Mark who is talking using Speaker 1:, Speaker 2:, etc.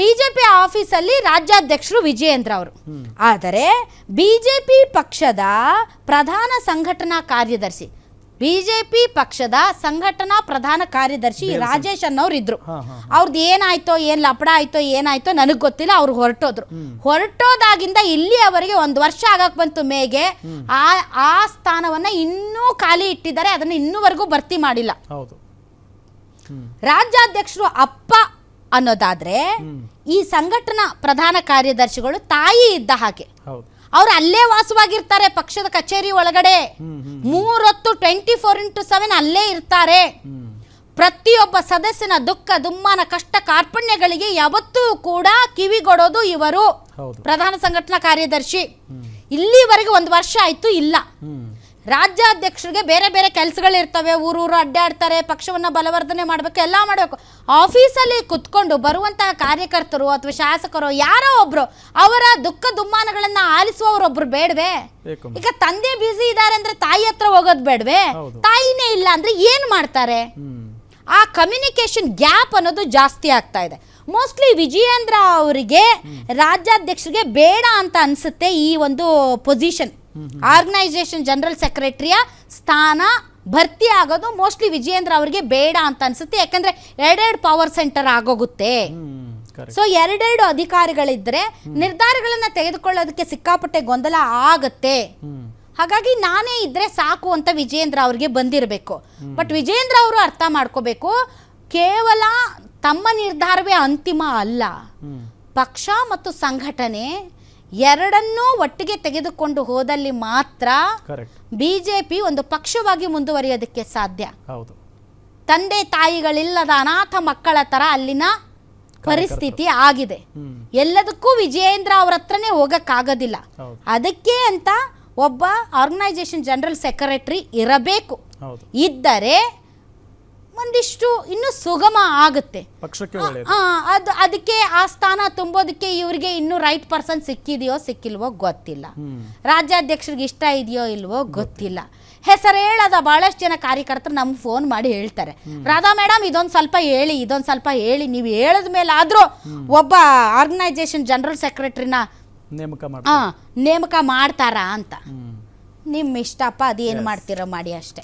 Speaker 1: BJP ಆಫೀಸಲ್ಲಿ ರಾಜ್ಯಾಧ್ಯಕ್ಷರು ವಿಜಯೇಂದ್ರ ಅವರು ಆದರೆ ಬಿಜೆಪಿ ಪಕ್ಷದ ಪ್ರಧಾನ ಸಂಘಟನಾ ಕಾರ್ಯದರ್ಶಿ ಬಿಜೆಪಿ ಪಕ್ಷದ ಸಂಘಟನಾ ಪ್ರಧಾನ ಕಾರ್ಯದರ್ಶಿ ರಾಜೇಶ್ ಅನ್ನೋರು ಇದ್ರು. ಅವ್ರದ್ದು ಏನಾಯ್ತೋ ಏನ್ ಲಪಡ ಆಯ್ತೋ ಏನಾಯ್ತೋ ನನಗ್ ಗೊತ್ತಿಲ್ಲ ಅವ್ರು ಹೊರಟೋದ್ರು. ಹೊರಟೋದಾಗಿಂದ ಇಲ್ಲಿ ಅವರಿಗೆ ಒಂದು ವರ್ಷ ಆಗಕ್ ಬಂತು ಮೇಗೆ ಆ ಆ ಸ್ಥಾನವನ್ನ ಇನ್ನೂ ಖಾಲಿ ಇಟ್ಟಿದ್ದಾರೆ ಅದನ್ನ ಇನ್ನೂವರೆಗೂ ಭರ್ತಿ ಮಾಡಿಲ್ಲ. ರಾಜ್ಯಾಧ್ಯಕ್ಷರು ಅಪ್ಪ ಅನ್ನೋದಾದ್ರೆ ಈ ಸಂಘಟನಾ ಪ್ರಧಾನ ಕಾರ್ಯದರ್ಶಿಗಳು ತಾಯಿ ಇದ್ದ ಹಾಗೆ. ಅವ್ರು ಅಲ್ಲೇ ವಾಸವಾಗಿರ್ತಾರೆ ಪಕ್ಷದ ಕಚೇರಿ ಒಳಗಡೆ. ಮೂರೊತ್ತು ಟ್ವೆಂಟಿ ಫೋರ್ ಇಂಟು ಸೆವೆನ್ ಅಲ್ಲೇ ಇರ್ತಾರೆ. ಪ್ರತಿಯೊಬ್ಬ ಸದಸ್ಯನ ದುಃಖ ದುಮ್ಮಾನ ಕಷ್ಟ ಕಾರ್ಪಣ್ಯಗಳಿಗೆ ಯಾವತ್ತೂ ಕೂಡ ಕಿವಿಗೊಡೋದು ಇವರು. ಪ್ರಧಾನ ಸಂಘಟನಾ ಕಾರ್ಯದರ್ಶಿ. ಇಲ್ಲಿವರೆಗೆ ಒಂದು ವರ್ಷ ಆಯ್ತು ಇಲ್ಲ. ರಾಜ್ಯಾಧ್ಯಕ್ಷರಿಗೆ ಬೇರೆ ಬೇರೆ ಕೆಲಸಗಳಿರ್ತವೆ ಊರೂರು ಅಡ್ಡಾಡ್ತಾರೆ ಪಕ್ಷವನ್ನ ಬಲವರ್ಧನೆ ಮಾಡಬೇಕು ಎಲ್ಲ ಮಾಡಬೇಕು. ಆಫೀಸಲ್ಲಿ ಕುತ್ಕೊಂಡು ಬರುವಂತಹ ಕಾರ್ಯಕರ್ತರು ಅಥವಾ ಶಾಸಕರು ಯಾರೋ ಒಬ್ರು ಅವರ ದುಃಖ ದುಮ್ಮಾನಗಳನ್ನ ಆಲಿಸುವವರೊಬ್ರು ಬೇಡವೇ? ಈಗ ತಂದೆ ಬ್ಯುಸಿ ಇದ್ದಾರೆ ಅಂದ್ರೆ ತಾಯಿ ಹತ್ರ ಹೋಗೋದು ಬೇಡವೇ. ತಾಯಿನೇ ಇಲ್ಲ ಅಂದ್ರೆ ಏನ್ ಮಾಡ್ತಾರೆ? ಆ ಕಮ್ಯುನಿಕೇಶನ್ ಗ್ಯಾಪ್ ಅನ್ನೋದು ಜಾಸ್ತಿ ಆಗ್ತಾ ಇದೆ. ಮೋಸ್ಟ್ಲಿ ವಿಜಯೇಂದ್ರ ಅವರಿಗೆ ರಾಜ್ಯಾಧ್ಯಕ್ಷರಿಗೆ ಬೇಡ ಅಂತ ಅನ್ಸುತ್ತೆ ಈ ಒಂದು ಪೊಸಿಷನ್ ಆರ್ಗನೈಸೇಷನ್ ಜನರಲ್ ಸೆಕ್ರೆಟರಿಯ ಸ್ಥಾನ ಭರ್ತಿ ಆಗೋದು ಮೋಸ್ಟ್ಲಿ ವಿಜಯೇಂದ್ರ ಅವರಿಗೆ ಬೇಡ ಅಂತ ಅನ್ಸುತ್ತೆ. ಯಾಕಂದ್ರೆ ಎರಡೆರಡು ಪವರ್ ಸೆಂಟರ್ ಆಗೋಗುತ್ತೆ. ಸೊ ಎರಡೆರಡು ಅಧಿಕಾರಿಗಳಿದ್ರೆ ನಿರ್ಧಾರಗಳನ್ನ ತೆಗೆದುಕೊಳ್ಳೋದಕ್ಕೆ ಸಿಕ್ಕಾಪಟ್ಟೆ ಗೊಂದಲ ಆಗತ್ತೆ. ಹಾಗಾಗಿ ನಾನೇ ಇದ್ರೆ ಸಾಕು ಅಂತ ವಿಜಯೇಂದ್ರ ಅವ್ರಿಗೆ ಬಂದಿರಬೇಕು. ಬಟ್ ವಿಜಯೇಂದ್ರ ಅವರು ಅರ್ಥ ಮಾಡ್ಕೋಬೇಕು ಕೇವಲ ತಮ್ಮ ನಿರ್ಧಾರವೇ ಅಂತಿಮ ಅಲ್ಲ. ಪಕ್ಷ ಮತ್ತು ಸಂಘಟನೆ ಎರಡನ್ನೂ ಒಟ್ಟಿಗೆ ತೆಗೆದುಕೊಂಡು ಹೋದಲ್ಲಿ ಮಾತ್ರ ಬಿಜೆಪಿ ಒಂದು ಪಕ್ಷವಾಗಿ ಮುಂದುವರಿಯೋದಕ್ಕೆ ಸಾಧ್ಯ.
Speaker 2: ಹೌದು.
Speaker 1: ತಂದೆ ತಾಯಿಗಳಿಲ್ಲದ ಅನಾಥ ಮಕ್ಕಳ ತರ ಅಲ್ಲಿನ ಪರಿಸ್ಥಿತಿ ಆಗಿದೆ. ಎಲ್ಲದಕ್ಕೂ ವಿಜಯೇಂದ್ರ ಅವ್ರ ಹತ್ರನೇ ಹೋಗಕ್ಕಾಗೋದಿಲ್ಲ. ಅದಕ್ಕೆ ಅಂತ ಒಬ್ಬ ಆರ್ಗನೈಸೇಷನ್ ಜನರಲ್ ಸೆಕ್ರೆಟರಿ ಇರಬೇಕು. ಇದ್ದರೆ ಒಂದಿಷ್ಟು ಇನ್ನೂ ಸುಗಮ ಆಗುತ್ತೆ.
Speaker 2: ಪಕ್ಷಕ್ಕೆ ಒಳ್ಳೆಯದು
Speaker 1: ಆ, ಅದು ಅದಕ್ಕೆ ಆ ಸ್ಥಾನ ತುಂಬೋದಕ್ಕೆ ಇವರಿಗೆ ಇನ್ನೂ ರೈಟ್ ಪರ್ಸನ್ ಸಿಕ್ಕಿದೆಯೋ ಸಿಕ್ಕಿಲ್ವೋ ಗೊತ್ತಿಲ್ಲ. ರಾಜ್ಯಾಧ್ಯಕ್ಷರಿಗೆ ಇಷ್ಟ ಇದೆಯೋ ಇಲ್ವೋ ಗೊತ್ತಿಲ್ಲ. ಹೆಸರು ಹೇಳದ ಬಹಳಷ್ಟು ಜನ ಕಾರ್ಯಕರ್ತರು ನಮ್ಗೆ ಫೋನ್ ಮಾಡಿ ಹೇಳ್ತಾರೆ. ರಾಧಾ ಮೇಡಮ್ ಇದೊಂದು ಸ್ವಲ್ಪ ಹೇಳಿ ಇದೊಂದು ಸ್ವಲ್ಪ ಹೇಳಿ ನೀವು ಹೇಳಿದ ಮೇಲೆ ಆದರೂ ಒಬ್ಬ ಆರ್ಗನೈಸೇಷನ್ ಜನರಲ್ ಸೆಕ್ರೆಟರಿನ
Speaker 2: ನೇಮಕ ಮಾಡ್ತಾರ.
Speaker 1: ನೇಮಕ ಮಾಡ್ತಾರಾ ಅಂತ. ನಿಮ್ಮ ಇಷ್ಟಪ್ಪ ಅದೇನು ಮಾಡ್ತೀರೋ ಮಾಡಿ ಅಷ್ಟೇ.